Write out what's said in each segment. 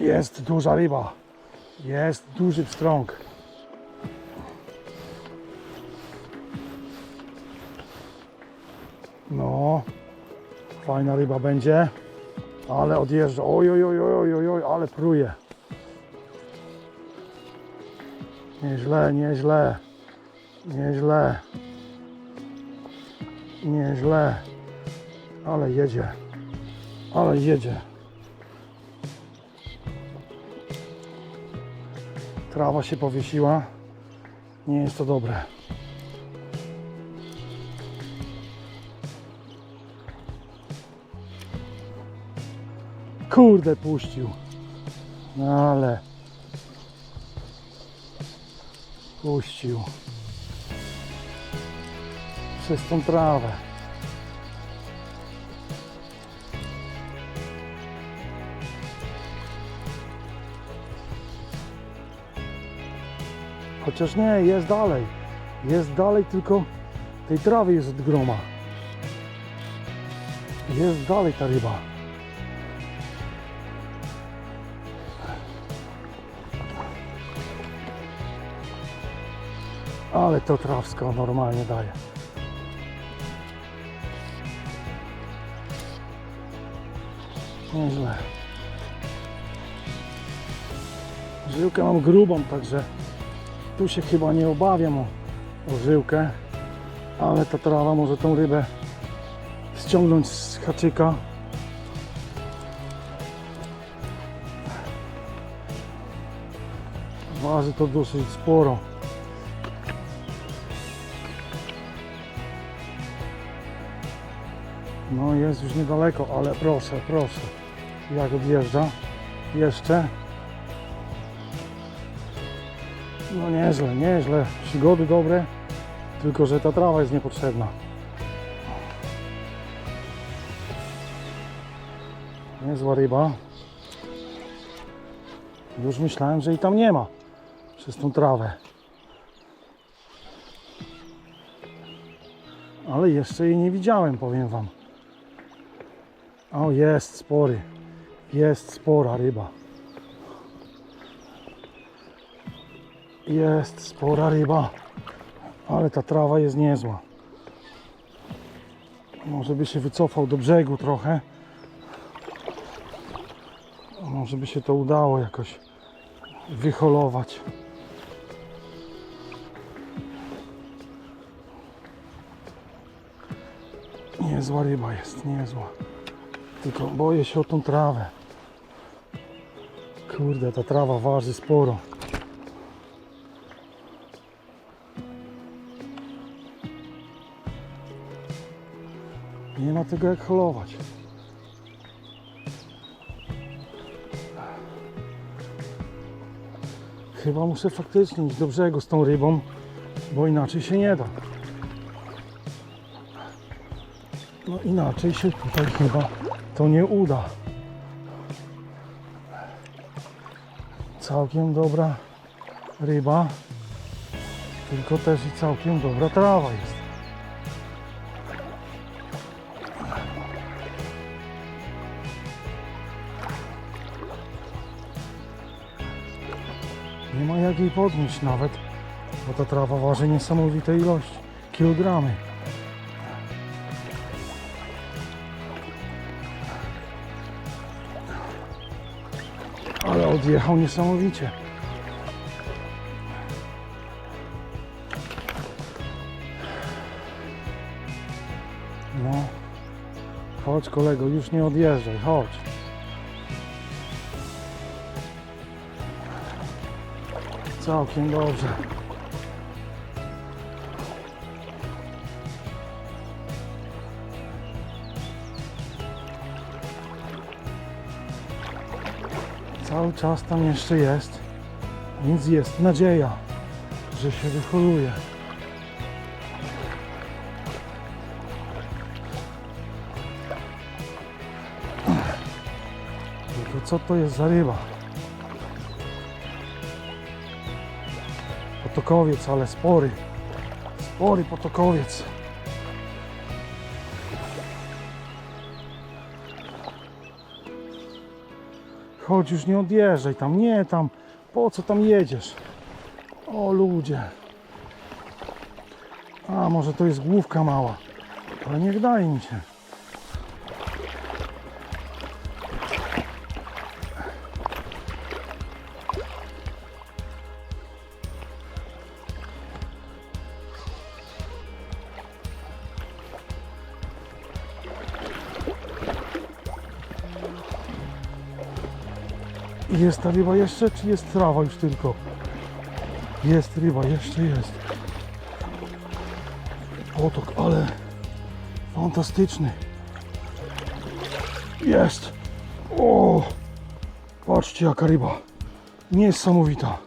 Jest duża ryba. Jest duży pstrąg. No, fajna ryba będzie, ale odjeżdża. Oj, oj, oj, oj, oj, oj, ale pruje. Nieźle, nieźle, nieźle, nieźle, ale jedzie, ale jedzie. Trawa się powiesiła, nie jest to dobre. Kurde, puścił. No ale. Puścił. Przez tą trawę. Chociaż nie, jest dalej. Jest dalej, tylko tej trawy jest od groma. Jest dalej ta ryba. Ale to trawsko normalnie daje. Nieźle. Żyłkę mam grubą, także tu się chyba nie obawiam o, o żyłkę, ale ta trawa może tą rybę ściągnąć z haczyka. Waży to dosyć sporo. No jest już niedaleko, ale proszę, proszę. Jak odjeżdża? Jeszcze. No nieźle, nieźle. Przygody dobre, tylko że ta trawa jest niepotrzebna. Niezła ryba. Już myślałem, że i tam nie ma. Przez tą trawę. Ale jeszcze jej nie widziałem, powiem Wam. O, jest spory. Jest spora ryba. Jest spora ryba. Ale ta trawa jest niezła. Może by się wycofał do brzegu trochę. Może by się to udało jakoś wyholować. Niezła ryba jest, niezła. Tylko boję się o tą trawę. Kurde, ta trawa waży sporo. Nie ma tego jak holować. Chyba muszę faktycznie iść do brzegu z tą rybą, bo inaczej się nie da. No inaczej się tutaj chyba to nie uda. Całkiem dobra ryba, tylko też i całkiem dobra trawa jest. Nie ma jak jej podnieść nawet, bo ta trawa waży niesamowite ilości, kilogramy. Ale odjechał niesamowicie. No. Chodź kolego, już nie odjeżdżaj, chodź. Całkiem dobrze. Cały czas tam jeszcze jest, więc jest nadzieja, że się wyholuje. Tylko co to jest za ryba? Potokowiec, ale spory. Spory potokowiec. Chodź już nie odjeżdżaj tam, nie tam. Po co tam jedziesz? O ludzie. A może to jest główka mała. Ale nie wydaje mi się. Jest ta ryba jeszcze, czy jest trawa już tylko? Jest ryba, jeszcze jest. Potok, ale fantastyczny. Jest. O! Patrzcie jaka ryba. Niesamowita.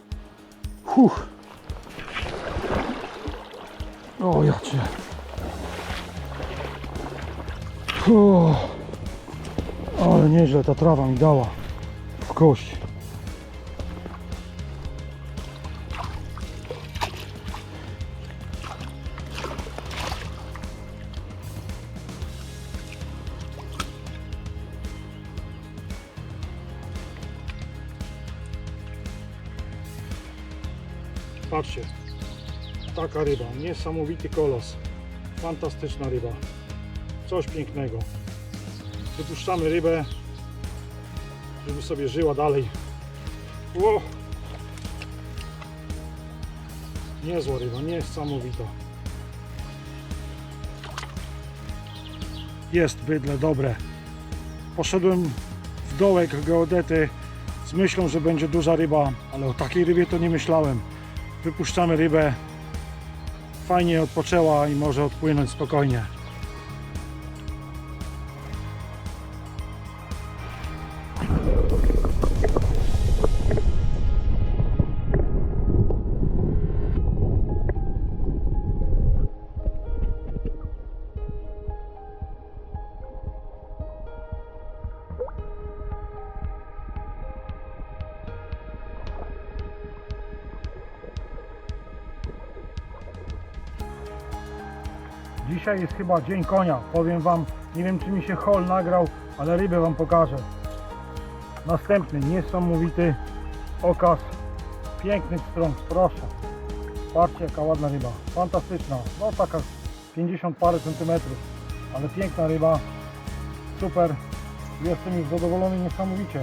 Huch. O, ja cię. Ale nieźle ta trawa mi dała w kość. Patrzcie, taka ryba, niesamowity kolos, fantastyczna ryba, coś pięknego. Wypuszczamy rybę, żeby sobie żyła dalej. Ło! Niezła ryba, niesamowita. Jest bydle dobre. Poszedłem w dołek geodety z myślą, że będzie duża ryba, ale o takiej rybie to nie myślałem. Wypuszczamy rybę. Fajnie odpoczęła i może odpłynąć spokojnie. Dzisiaj jest chyba dzień konia. Powiem Wam, nie wiem czy mi się hol nagrał, ale rybę Wam pokażę. Następny, niesamowity okaz pięknych stron. Proszę. Patrzcie jaka ładna ryba. Fantastyczna. No taka 50 parę centymetrów. Ale piękna ryba. Super. Jestem już zadowolony niesamowicie.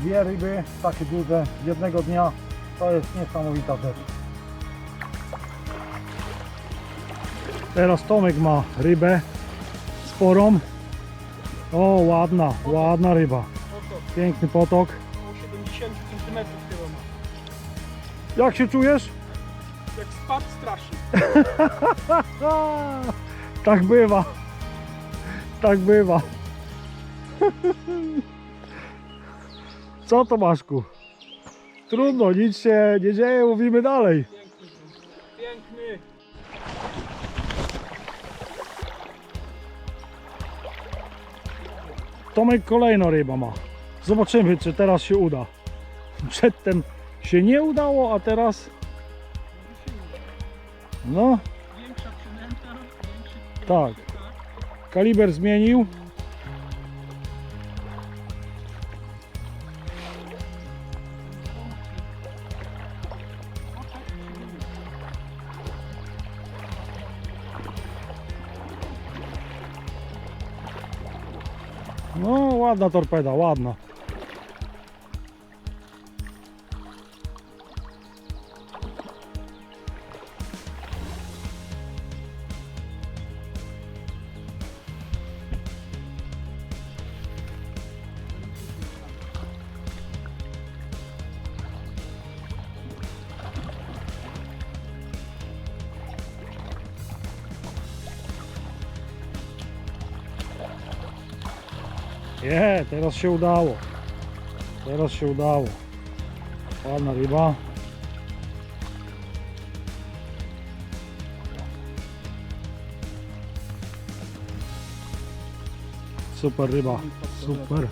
Dwie ryby takie duże jednego dnia. To jest niesamowita rzecz. Teraz Tomek ma rybę sporą. O, ładna, ładna ryba. Piękny potok. około 70 cm chyba ma. Jak się czujesz? Jak spadł strasznie. Tak bywa. Tak bywa. Co Tomaszku? Trudno, nic się nie dzieje, mówimy dalej. Tomek kolejną rybę ma. Zobaczymy, czy teraz się uda. Przedtem się nie udało, a teraz... No, Większa przynęta, większy tak. Kaliber zmienił. No, ładna torpeda, ładna. Nie, teraz się udało. Teraz się udało. Ładna ryba. Super ryba. Super.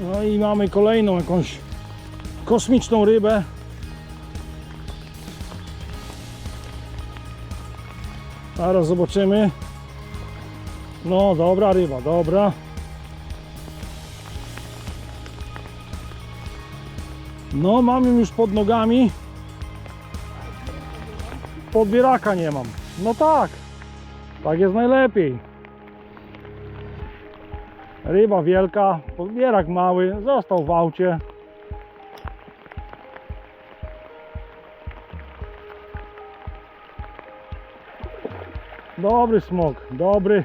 No i mamy kolejną jakąś kosmiczną rybę. Zaraz zobaczymy. No, dobra ryba, dobra. No, mam ją już pod nogami. Podbieraka nie mam. No tak. Tak jest najlepiej. Ryba wielka, podbierak mały, został w aucie. Dobry smok, dobry.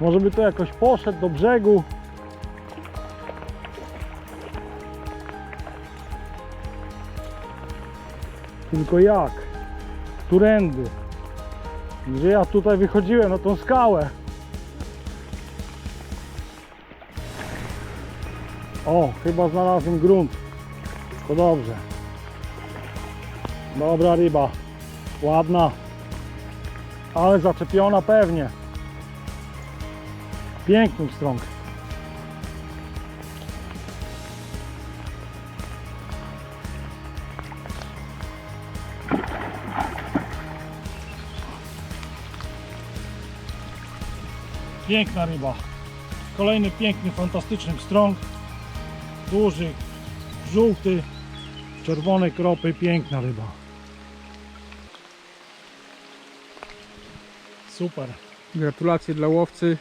Może by to jakoś poszedł do brzegu. Tylko jak? Którędy? Gdzie ja tutaj wychodziłem na tą skałę? O, chyba znalazłem grunt. To dobrze. Dobra ryba. Ładna. Ale zaczepiona pewnie. Piękny strąg. Piękna ryba. Kolejny piękny, fantastyczny strąg. Duży, żółty, czerwone kropy, piękna ryba. Super. Gratulacje dla łowcy.